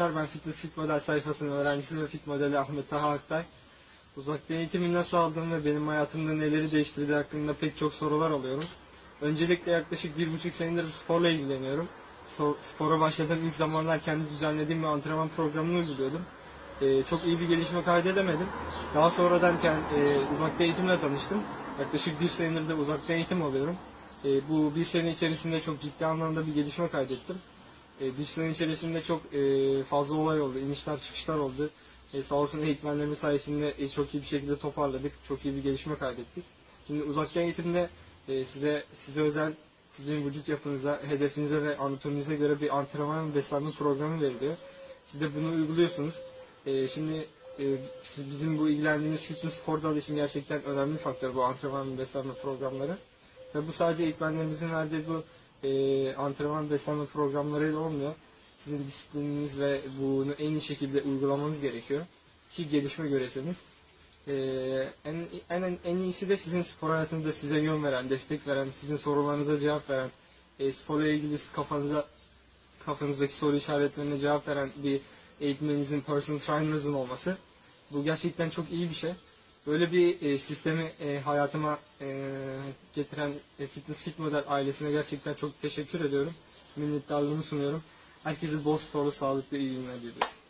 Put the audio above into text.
arkadaşlar. Ben Fitness Fit Model sayfasının öğrencisi ve fit modeli Ahmet Taha Aktay. Uzaktan eğitimi nasıl aldım ve benim hayatımda neleri değiştirdiği hakkında pek çok sorular alıyorum. Öncelikle yaklaşık bir buçuk senedir sporla ilgileniyorum. Spora başladığım ilk zamanlar kendi düzenlediğim bir antrenman programını uyguluyordum. Ee, çok iyi bir gelişme kaydedemedim. Daha sonradan kend- e, uzaktan eğitimle tanıştım. Yaklaşık bir senedir de uzaktan eğitim alıyorum. Ee, bu bir sene içerisinde çok ciddi anlamda bir gelişme kaydettim. E, sene içerisinde çok e, fazla olay oldu, inişler çıkışlar oldu. E, sağ olsun eğitmenlerimiz sayesinde e, çok iyi bir şekilde toparladık, çok iyi bir gelişme kaydettik. Şimdi uzaktan eğitimde e, size size özel, sizin vücut yapınıza, hedefinize ve anatominize göre bir antrenman ve beslenme programı veriliyor. Siz de bunu uyguluyorsunuz. E, şimdi e, siz- bizim bu ilgilendiğimiz fitness spor dalı için gerçekten önemli bir faktör bu antrenman ve beslenme programları. Ve bu sadece eğitmenlerimizin verdiği bu e, antrenman beslenme programlarıyla olmuyor. Sizin disiplininiz ve bunu en iyi şekilde uygulamanız gerekiyor ki gelişme göresiniz. E, en, en, en iyisi de sizin spor hayatınızda size yön veren, destek veren, sizin sorularınıza cevap veren, e, sporla ilgili kafanıza kafanızdaki soru işaretlerine cevap veren bir eğitmeninizin, personal trainer'ınızın olması. Bu gerçekten çok iyi bir şey. Böyle bir e, sistemi e, hayatıma e, getiren e, Fitness Fit Model ailesine gerçekten çok teşekkür ediyorum. Minnettarlığımı sunuyorum. Herkese bol sporlu, sağlıklı, iyi günler diliyorum.